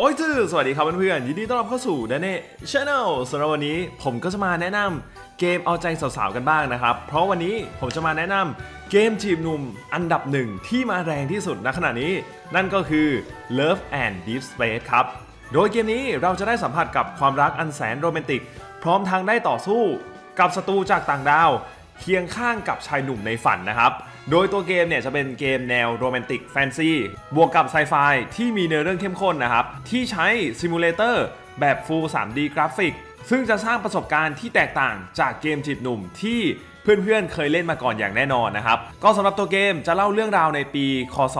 โอ้ยจื้อสวัสดีครับเพื่อนๆยินดีต้อนรับเข้าสู่ d a n เน่ช n แนลสำหรับวันนี้ผมก็จะมาแนะนำเกมเอาใจสาวๆกันบ้างนะครับ เพราะวันนี้ผมจะมาแนะนำเกมจีบหนุ่มอันดับหนึ่งที่มาแรงที่สุดณขณะนี้ นั่นก็คือ Love and Deep Space ครับ โดยเกมนี้เราจะได้สัมผัสกับความรักอันแสนโรแมนติก พร้อมทางได้ต่อสู้ กับศัตรูจากต่างดาว เคียงข้างกับชายหนุ่มในฝันนะครับ โดยตัวเกมเนี่ยจะเป็นเกมแนวโรแมนติกแฟนซีบวกกับไซไฟที่มีเนื้อเรื่องเข้มข้นนะครับ ที่ใช้ซิมูเลเตอร์แบบ Full 3D กราฟิก ซึ่งจะสร้างประสบการณ์ที่แตกต่างจากเกมจีบหนุ่มที่เพื่อนๆ เคยเล่นมาก่อนอย่างแน่นอนนะครับ ก็สำหรับตัวเกมจะเล่าเรื่องราวในปี คศ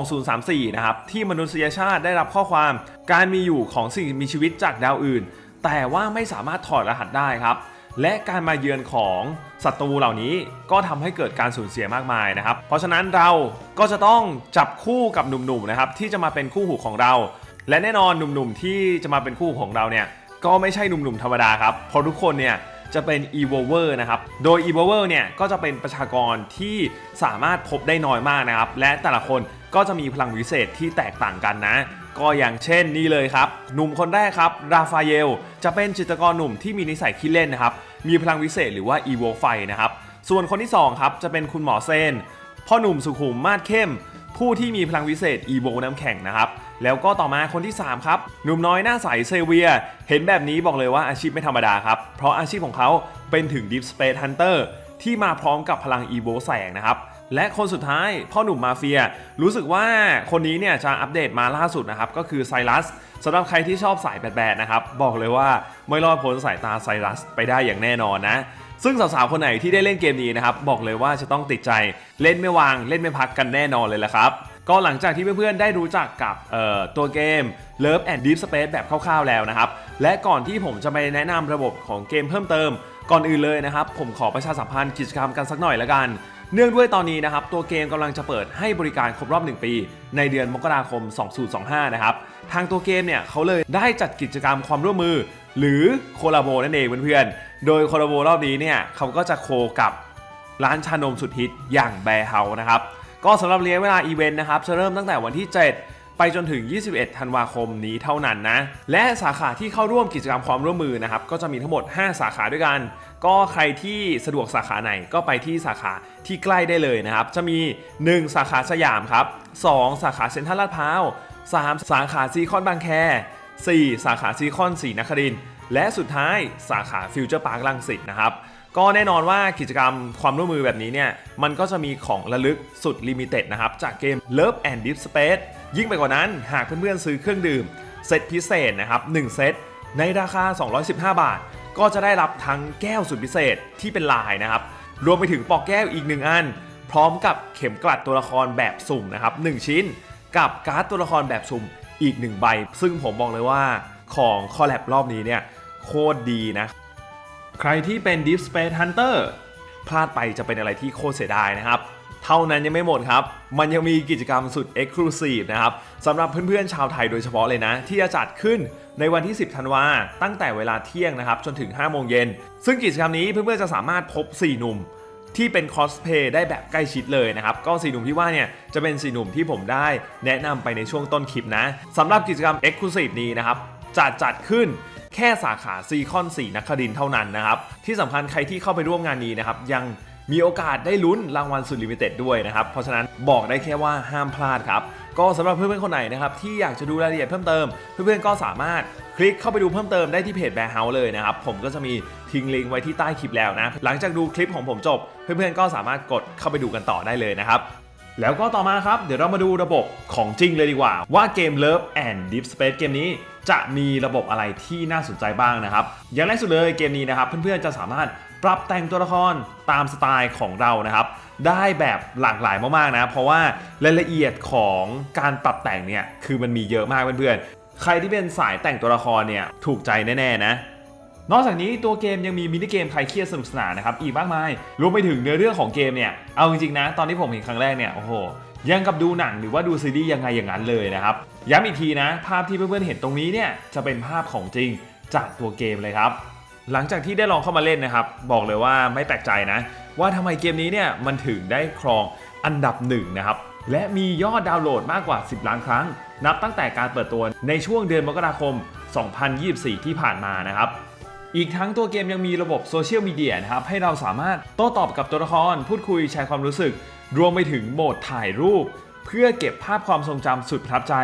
2034 นะครับ ที่มนุษยชาติได้รับข้อความ การมีอยู่ของสิ่งมีชีวิตจากดาวอื่น แต่ว่าไม่สามารถถอดรหัสได้ครับ และการมาเยือนของศัตรูเหล่านี้ก็ทำให้เกิดการสูญเสียมากมายนะครับ เพราะฉะนั้นเราก็จะต้องจับคู่กับหนุ่มๆนะครับที่จะมาเป็นคู่หูของเรา และแน่นอนหนุ่มๆที่จะมาเป็นคู่หูของเราเนี่ยก็ไม่ใช่หนุ่มๆธรรมดาครับเพราะทุกคนเนี่ยจะเป็น e v o v e r นะครับ โดย e v o v e r เนี่ยก็จะเป็นประชากรที่สามารถพบได้น้อยมากนะครับ และแต่ละคนก็จะมีพลังวิเศษที่แตกต่างกันนะ ก็อย่างเช่นนี่เลยครับ หนุ่มคนแรกครับ ราฟาเยลจะเป็นจิตรกรหนุ่มที่มีนิสัยขี้เล่นนะครับ มีพลังวิเศษหรือว่า e v o ไฟนะครับ ส่วนคนที่2ครับจะเป็นคุณหมอเซนพ่อหนุ่มสุขุมมาดเข้ม ผู้ที่มีพลังวิเศษ e v o น้ำแข็งนะครับ แล้วก็ต่อมาคนที่ 3 ครับ หนุ่มน้อยหน้าใสเซเวีย เห็นแบบนี้บอกเลยว่าอาชีพไม่ธรรมดาครับ เพราะอาชีพของเขาเป็นถึง Deep Space Hunter ที่มาพร้อมกับพลัง e v o แสงนะครับ และคนสุดท้ายพ่อหนุ่มมาเฟีย รู้สึกว่าคนนี้เนี่ยจะอัปเดตมาล่าสุดนะครับ ก็คือไซรัสสำหรับใครที่ชอบสายแบดๆนะครับ บอกเลยว่าไม่รอดพ้นสายตาไซรัสไปได้อย่างแน่นอนนะ ซึ่งสาวๆ คนไหนที่ได้เล่นเกมนี้นะครับ บอกเลยว่าจะต้องติดใจเล่นไม่วาง เล่นไม่พักกันแน่นอนเลยละครับก็หลังจากที่เพื่อนๆ ได้รู้จักกับตัวเกม Love and Deep Space แบบคร่าวๆแล้วนะครับ และก่อนที่ผมจะไปแนะนำระบบของเกมเพิ่มเติม ก่อนอื่นเลยนะครับ ผมขอประชาสัมพันธ์กิจกรรมกันสักหน่อยละกัน เนื่องด้วยตอนนี้นะครับตัวเกมกำลังจะเปิดให้บริการครบรอบ 1 ปี ในเดือนมกราคม 2025 นะครับ ทางตัวเกมเนี่ยเขาเลยได้จัดกิจกรรมความร่วมมือ หรือโคลาโบนั่นเองเพื่อนๆ โดยโคลาโบรอบนี้เนี่ยเขาก็จะโคกับร้านชานมสุดฮิตอย่างแบร์เฮาส์นะครับ ก็สำหรับระยะเวลาอีเวนต์นะครับจะเริ่มตั้งแต่วันที่ 7 ไปจนถึง 21 ธันวาคมนี้เท่านั้นนะ และสาขาที่เข้าร่วมกิจกรรมความร่วมมือนะครับ ก็จะมีทั้งหมด 5 สาขาด้วยกัน ก็ใครที่สะดวกสาขาไหนก็ไปที่สาขาที่ใกล้ได้เลยนะครับ จะมี 1 สาขาสยามครับ 2 สาขาเซ็นทรัลลาดพร้าว 3 สาขาซีคอนบางแค 4 สาขาซีคอนศรีนครินทร์และสุดท้ายสาขาฟิวเจอร์พาร์คลังสิตนะครับ ก็แน่นอนว่ากิจกรรมความร่วมมือแบบนี้เนี่ย มันก็จะมีของระลึกสุดลิมิเต็ดนะครับ จากเกม Love and Deep Space ยิ่งไปกว่านั้นหากเพื่อนๆซื้อเครื่องดื่ม เซตพิเศษนะครับ 1 เซตในราคา 215 บาท ก็จะได้รับทั้งแก้วสุดพิเศษที่เป็นลายนะครับ รวมไปถึงปอกแก้วอีก1อัน พร้อมกับเข็มกลัดตัวละครแบบสุ่มนะครับ 1 ชิ้น กับการ์ดตัวละครแบบสุ่มอีก 1 ใบ ซึ่งผมบอกเลยว่าของคอลแลบรอบนี้เนี่ยโคตรดีนะ ใครที่เป็น Deep Space Hunter พลาดไปจะเป็นอะไรที่โคตรเสียดายนะครับ เท่านั้นยังไม่หมดครับ มันยังมีกิจกรรมสุด Exclusive นะครับสำหรับเพื่อนๆ ชาวไทยโดยเฉพาะเลยนะ ที่จะจัดขึ้นในวันที่ 10 ธันวา ตั้งแต่เวลาเที่ยงนะครับจนถึง 5 โมงเย็น ซึ่งกิจกรรมนี้เพื่อนๆ จะสามารถพบ 4 หนุ่มที่เป็นคอสเพย์ได้แบบใกล้ชิดเลยนะครับ ก็สีหนุ่มที่ว่าเนี่ย จะเป็นสีหนุ่มที่ผมได้แนะนำไปในช่วงต้นคลิปนะสำหรับกิจกรรม Exclusive นี้นะครับจะจัดขึ้น แค่สาขาซีคอน4นครินเท่านั้นนะครับ ที่สำคัญใครที่เข้าไปร่วมงานนี้นะครับยังมีโอกาสได้ลุ้นรางวัลสุดลิมิเต็ดด้วยนะครับ เพราะฉะนั้นบอกได้แค่ว่าห้ามพลาดครับ ก็สำหรับเพื่อนๆคนไหนนะครับที่อยากจะดูรายละเอียดเพิ่มเติม เพื่อนๆก็สามารถคลิกเข้าไปดูเพิ่มเติมได้ที่เพจแบร์เฮาส์เลยนะครับ ผมก็จะมีทิ้งลิงก์ไว้ที่ใต้คลิปแล้วนะ หลังจากดูคลิปของผมจบ เพื่อนๆก็สามารถกดเข้าไปดูกันต่อได้เลยนะครับ แล้วก็ต่อมาครับ เดี๋ยวเรามาดูระบบของจริงเลยดีกว่า ว่าเกม Love and Deep Space เกมนี้จะมีระบบอะไรที่น่าสนใจบ้างนะครับ อย่างแรกสุดเลยเกมนี้นะครับ เพื่อนๆจะสามารถปรับแต่งตัวละครตามสไตล์ของเรานะครับ ได้แบบหลากหลายมากๆนะ เพราะว่ารายละเอียดของการปรับแต่งเนี่ยคือมันมีเยอะมากเพื่อนๆใครที่เป็นสายแต่งตัวละครเนี่ยถูกใจแน่ๆนะ นอกจากนี้ตัวเกมยังมีมินิเกมคลายเครียดสนุกสนานนะครับอีกมากมายรวมไปถึงเนื้อเรื่องของเกมเนี่ยเอาจริงๆนะ ตอนที่ผมเห็นครั้งแรกเนี่ยโอ้โหยังกับดูหนังหรือว่าดูซีรีส์ยังไงอย่างนั้นเลยนะครับย้ำอีกทีนะ ภาพที่เพื่อนๆเห็นตรงนี้เนี่ยจะเป็นภาพของจริงจากตัวเกมเลยครับ หลังจากที่ได้ลองเข้ามาเล่นนะครับ บอกเลยว่าไม่แปลกใจนะ ว่าทำไมเกมนี้เนี่ยมันถึงได้ครองอันดับหนึ่งนะครับและมียอดดาวน์โหลดมากกว่า 10 ล้านครั้ง นับตั้งแต่การเปิดตัวในช่วงเดือนมกราคม 2024 ที่ผ่านมานะครับ อีกทั้งตัวเกมยังมีระบบโซเชียลมีเดียนะครับให้เราสามารถโต้ตอบกับตัวละคร พูดคุยแชร์ความรู้สึก รวมไปถึงโหมดถ่ายรูป เพื่อเก็บภาพความทรงจำสุดประทับใจ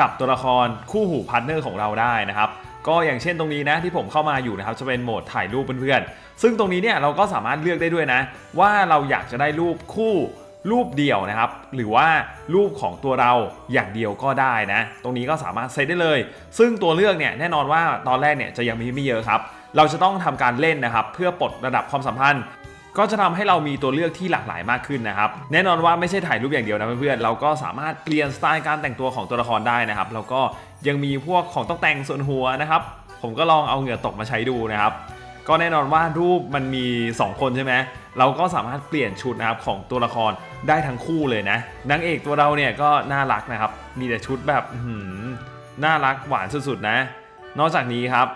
กับตัวละครคู่หูพาร์ทเนอร์ของเราได้นะครับก็อย่างเช่นตรงนี้นะที่ผมเข้ามาอยู่นะครับจะเป็นโหมดถ่ายรูปเพื่อนๆซึ่งตรงนี้เนี่ยเราก็สามารถเลือกได้ด้วยนะ ว่าเราอยากจะได้รูปคู่รูปเดียวนะครับ หรือว่ารูปของตัวเราอย่างเดียวก็ได้นะ ตรงนี้ก็สามารถเซตได้เลย ซึ่งตัวเลือกเนี่ยแน่นอนว่าตอนแรกเนี่ยจะยังมีไม่เยอะครับ เราจะต้องทำการเล่นนะครับ เพื่อปลดระดับความสัมพันธ์ ก็จะทำให้เรามีตัวเลือกที่หลากหลายมากขึ้นนะครับ แน่นอนว่าไม่ใช่ถ่ายรูปอย่างเดียวนะเพื่อนๆเราก็สามารถเปลี่ยนสไตล์การแต่งตัวของตัวละครได้นะครับแล้วก็ยังมีพวกของตกแต่งส่วนหัวนะครับ ผมก็ลองเอาเหงื่อตกมาใช้ดูนะครับก็แน่นอนว่ารูปมันมี 2 คนใช่ไหม เราก็สามารถเปลี่ยนชุดนะครับของตัวละครได้ทั้งคู่เลยนะ นางเอกตัวเราเนี่ยก็น่ารักนะครับ มีแต่ชุดแบบหน่ารักหวานสุดๆนะ นอกจากนี้ครับ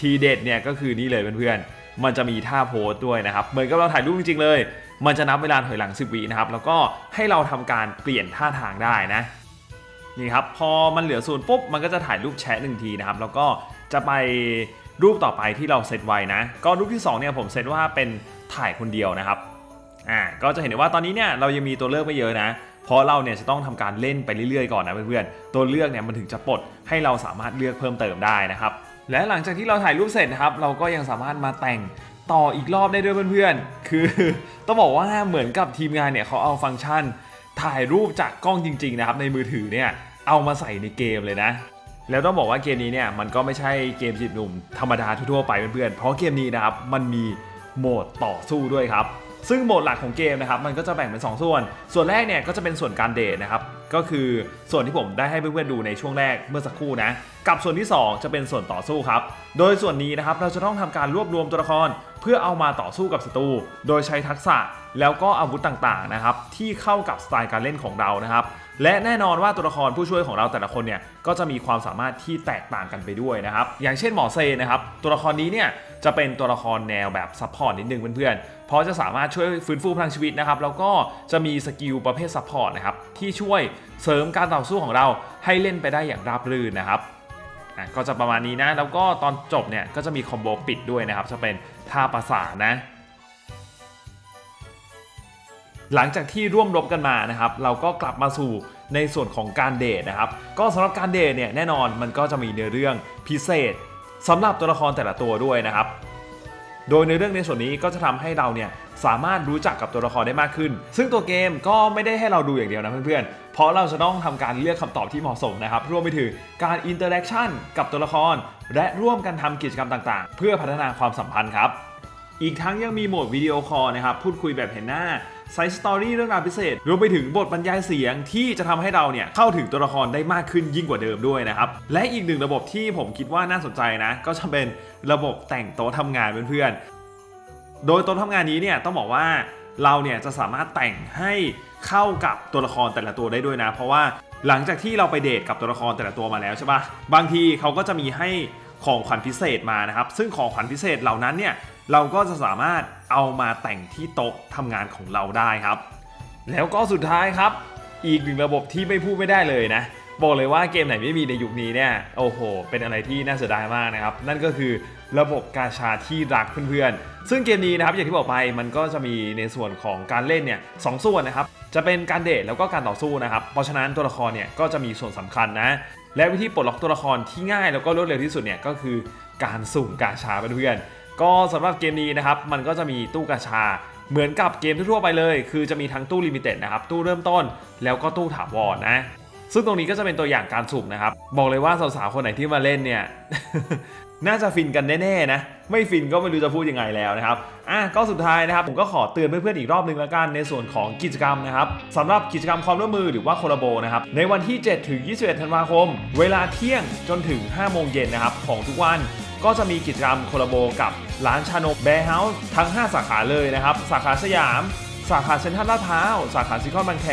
ทีเด็ดเนี่ยก็คือนี่เลยเพื่อนๆ มันจะมีท่าโพสด้วยนะครับ เหมือนกับเราถ่ายรูปจริงๆเลย มันจะนับเวลาถอยหลัง 10วินะครับ แล้วก็ให้เราทำการเปลี่ยนท่าทางได้นะ นี่ครับ พอมันเหลือศูนย์ปุ๊บ มันก็จะถ่ายรูปแชะหนึ่งทีนะครับ แล้วก็จะไปรูปต่อไปที่เราเซตไว้นะ ก็รูปที่2เนี่ยผมเซตว่าเป็นถ่ายคนเดียวนะครับ อ่า ก็จะเห็นได้ว่าตอนนี้เนี่ยเรายังมีตัวเลือกไม่เยอะนะเพราะเราเนี่ยจะต้องทำการเล่นไปเรื่อยๆก่อนนะเพื่อนๆ ตัวเลือกเนี่ยมันถึงจะปลดให้เราสามารถเลือกเพิ่มเติมได้นะครับ และหลังจากที่เราถ่ายรูปเสร็จนะครับ เราก็ยังสามารถมาแต่งต่ออีกรอบได้ด้วยเพื่อนๆ คือต้องบอกว่าเหมือนกับทีมงานเนี่ยเขาเอาฟังก์ชัน ถ่ายรูปจากกล้องจริง ๆ นะครับ ในมือถือเนี่ยเอามาใส่ในเกมเลยนะ แล้วต้องบอกว่าเกมนี้เนี่ยมันก็ไม่ใช่เกมจีบหนุ่มธรรมดาทั่วๆไปเพื่อนๆ เพราะเกมนี้นะครับมันมีโหมดต่อสู้ด้วยครับซึ่งโหมดหลักของเกมนะครับมันก็จะแบ่งเป็น 2 ส่วน ส่วนแรกเนี่ยก็จะเป็นส่วนการเดทนะครับ ก็คือส่วนที่ผมได้ให้เพื่อนๆดูในช่วงแรกเมื่อสักครู่นะ กับส่วนที่ 2 จะเป็นส่วนต่อสู้ครับ โดยส่วนนี้นะครับเราจะต้องทำการรวบรวมตัวละคร เพื่อเอามาต่อสู้กับศัตรูโดยใช้ทักษะแล้วก็อาวุธต่างๆนะครับที่เข้ากับสไตล์การเล่นของเรานะครับ และแน่นอนว่าตัวละครผู้ช่วยของเราแต่ละคนเนี่ยก็จะมีความสามารถที่แตกต่างกันไปด้วยนะครับ อย่างเช่นหมอเซนะครับตัวละครนี้เนี่ยจะเป็นตัวละครแนวแบบซัพพอร์ตนิดนึงเพื่อนๆ เพราะจะสามารถช่วยฟื้นฟูพลังชีวิตนะครับ แล้วก็จะมีสกิลประเภทซัพพอร์ตนะครับที่ช่วยเสริมการต่อสู้ของเราให้เล่นไปได้อย่างราบรื่นนะครับอะก็จะประมาณนี้นะ แล้วก็ตอนจบเนี่ยก็จะมีคอมโบปิดด้วยนะครับ จะเป็นท่าประสานนะ หลังจากที่ร่วมรบกันมานะครับเราก็กลับมาสู่ในส่วนของการเดทนะครับ ก็สำหรับการเดทเนี่ยแน่นอนมันก็จะมีเนื้อเรื่องพิเศษสำหรับตัวละครแต่ละตัวด้วยนะครับ โดยในเรื่องในส่วนนี้ก็จะทำให้เราเนี่ยสามารถรู้จักกับตัวละครได้มากขึ้น ซึ่งตัวเกมก็ไม่ได้ให้เราดูอย่างเดียวนะเพื่อนๆ เพราะเราจะต้องทำการเลือกคำตอบที่เหมาะสมนะครับ รวมไปถึงการอินเตอร์แอคชั่นกับตัวละคร และร่วมกันทำกิจกรรมต่างๆ เพื่อพัฒนาความสัมพันธ์ครับ อีกทั้งยังมีโหมดวิดีโอคอลนะครับ พูดคุยแบบเห็นหน้า ไซส์สตอรี่เรื่องราวพิเศษรวมไปถึงบทบรรยายเสียงที่จะทำให้เราเนี่ยเข้าถึงตัวละครได้มากขึ้นยิ่งกว่าเดิมด้วยนะครับ และอีกหนึ่งระบบที่ผมคิดว่าน่าสนใจนะ ก็จะเป็นระบบแต่งโต๊ะทำงานเพื่อนๆโดยโต๊ะทำงานนี้เนี่ยต้องบอกว่าเราเนี่ยจะสามารถแต่งให้เข้ากับตัวละครแต่ละตัวได้ด้วยนะ เพราะว่าหลังจากที่เราไปเดทกับตัวละครแต่ละตัวมาแล้วใช่ปะบางทีเขาก็จะมีให้ ของขวัญพิเศษมานะครับ ซึ่งของขวัญพิเศษเหล่านั้นเนี่ยเราก็จะสามารถเอามาแต่งที่โต๊ะทำงานของเราได้ครับ แล้วก็สุดท้ายครับ อีกหนึ่งระบบที่ไม่พูดไม่ได้เลยนะ บอกเลยว่าเกมไหนไม่มีในยุคนี้เนี่ยโอ้โห เป็นอะไรที่น่าเสียดายมากนะครับ นั่นก็คือระบบกาชาที่รักเพื่อนๆ ซึ่งเกมนี้นะครับอย่างที่บอกไปมันก็จะมีในส่วนของการเล่นเนี่ยสองส่วนนะครับ จะเป็นการเดทแล้วก็การต่อสู้นะครับ เพราะฉะนั้นตัวละครเนี่ยก็จะมีส่วนสำคัญนะ และวิธีปลดล็อกตัวละครที่ง่ายแล้วก็รวดเร็วที่สุดเนี่ยก็คือการสุ่มกาชาเพื่อนๆก็สำหรับเกมนี้นะครับมันก็จะมีตู้กาชาเหมือนกับเกมทั่วไปเลย คือจะมีทั้งตู้ลิมิเต็ดนะครับตู้เริ่มต้นแล้วก็ตู้ถาวรนะ ซึ่งตรงนี้ก็จะเป็นตัวอย่างการสุ่มนะครับ บอกเลยว่าสาวๆคนไหนที่มาเล่นเนี่ย น่าจะฟินกันแน่ๆนะ ไม่ฟินก็ไม่รู้จะพูดยังไงแล้วนะครับ อะก็สุดท้ายนะครับ ผมก็ขอเตือนเพื่อนๆอีกรอบนึงแล้วกันในส่วนของกิจกรรมนะครับสำหรับกิจกรรมความร่วมมือหรือว่าโคลาโบนะครับ ในวันที่ 7 ถึง 21 ธันวาคม เวลาเที่ยงจนถึง 5 โมงเย็นนะครับของทุกวันก็จะมีกิจกรรมโคลาโบกับร้านชานมแบร์เฮาส์ทั้ง 5 สาขาเลยนะครับ สาขาสยาม สาขาเซ็นทรัลลาดพร้าว สาขาซิคอนบางแค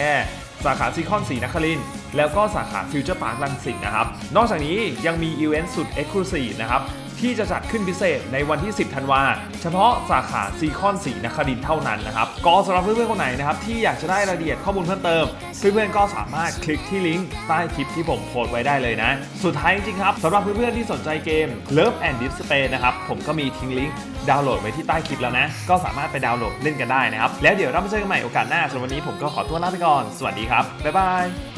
สาขาซีคอนศรีนครินแล้วก็สาขาฟิวเจอร์พาร์คลังสิตนะครับ นอกจากนี้ยังมีอีเวนต์สุดเอ็กซ์คลูซีฟนะครับ ที่จะจัดขึ้นพิเศษในวันที่ 10 ธันวา เฉพาะสาขาซีคอนสีนครินเท่านั้นนะครับ ก็สำหรับเพื่อนๆคนไหนนะครับที่อยากจะได้รายละเอียดข้อมูลเพิ่มเติม เพื่อนๆก็สามารถคลิกที่ลิงก์ใต้คลิปที่ผมโพสต์ไว้ได้เลยนะ สุดท้ายจริงๆครับสำหรับเพื่อนๆที่สนใจเกม Love and Deep Space นะครับผมก็มีทิ้งลิงก์ดาวน์โหลดไว้ที่ใต้คลิปแล้วนะ ก็สามารถไปดาวน์โหลดเล่นกันได้นะครับแล้วเดี๋ยวเรามาเจอกันใหม่โอกาสหน้าสำหรับวันนี้ผมก็ขอตัวลาไปก่อนสวัสดีครับบ๊ายบาย